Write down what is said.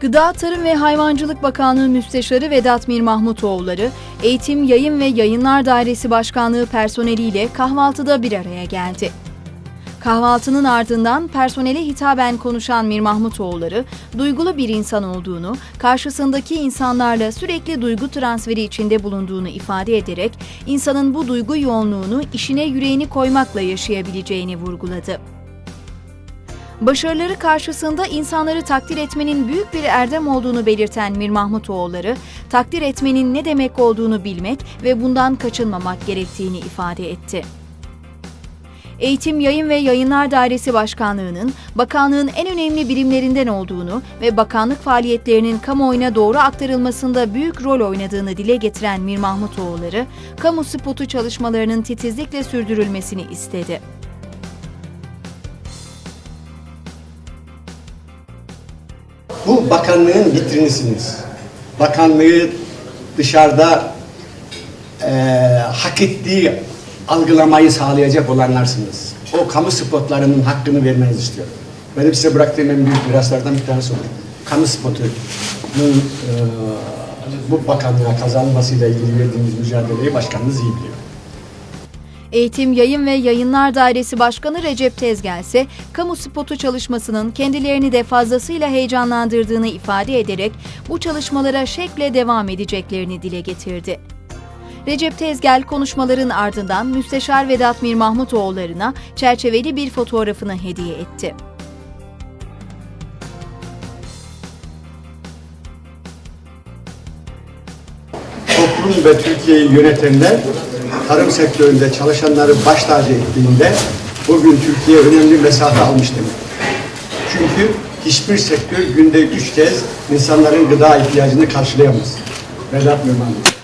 Gıda, Tarım ve Hayvancılık Bakanlığı Müsteşarı Vedat Mir Mahmutoğulları, Eğitim, Yayın ve Yayınlar Dairesi Başkanlığı personeliyle kahvaltıda bir araya geldi. Kahvaltının ardından personele hitaben konuşan Mir Mahmutoğulları, duygulu bir insan olduğunu, karşısındaki insanlarla sürekli duygu transferi içinde bulunduğunu ifade ederek, insanın bu duygu yoğunluğunu işine yüreğini koymakla yaşayabileceğini vurguladı. Başarıları karşısında insanları takdir etmenin büyük bir erdem olduğunu belirten Mir Mahmutoğulları, takdir etmenin ne demek olduğunu bilmek ve bundan kaçınmamak gerektiğini ifade etti. Eğitim, Yayın ve Yayınlar Dairesi Başkanlığı'nın bakanlığın en önemli birimlerinden olduğunu ve bakanlık faaliyetlerinin kamuoyuna doğru aktarılmasında büyük rol oynadığını dile getiren Mir Mahmutoğulları, kamu spotu çalışmalarının titizlikle sürdürülmesini istedi. Bu bakanlığın vitrinisiniz. Bakanlığı dışarıda eee, hak ettiği algılamayı sağlayacak olanlarsınız. O kamu spotlarının hakkını vermenizi istiyorum. Benim size bıraktığım en büyük miraslardan bir tanesi o. Kamu spotunun eee, bu bakanlığa kazanmasıyla ilgili verdiğimiz mücadeleyi başkanınız iyi biliyor. Eğitim, Yayın ve Yayınlar Dairesi Başkanı Recep Tezgel ise kamu spotu çalışmasının kendilerini de fazlasıyla heyecanlandırdığını ifade ederek bu çalışmalara şekle devam edeceklerini dile getirdi. Recep Tezgel konuşmaların ardından Müsteşar Vedat Mir Mahmutoğulları'na çerçeveli bir fotoğrafını hediye etti. toplum ve Türkiye'yi yönetenler tarım sektöründe çalışanları baş tacı ettiğinde bugün Türkiye önemli mesafe almış demek. Çünkü hiçbir sektör günde üç kez insanların gıda ihtiyacını karşılayamaz. Vedat Mirman.